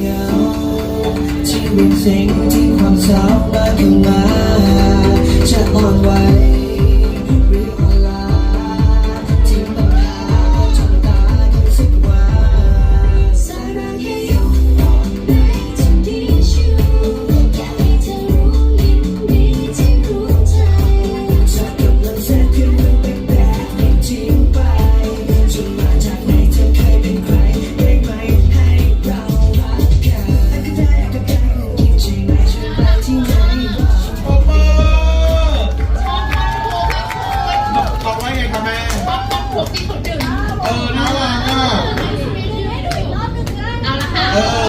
เงาที่เป็นสิ่งที่ความเศร้ามาถึงมาจะอ่อนไหว 어떻게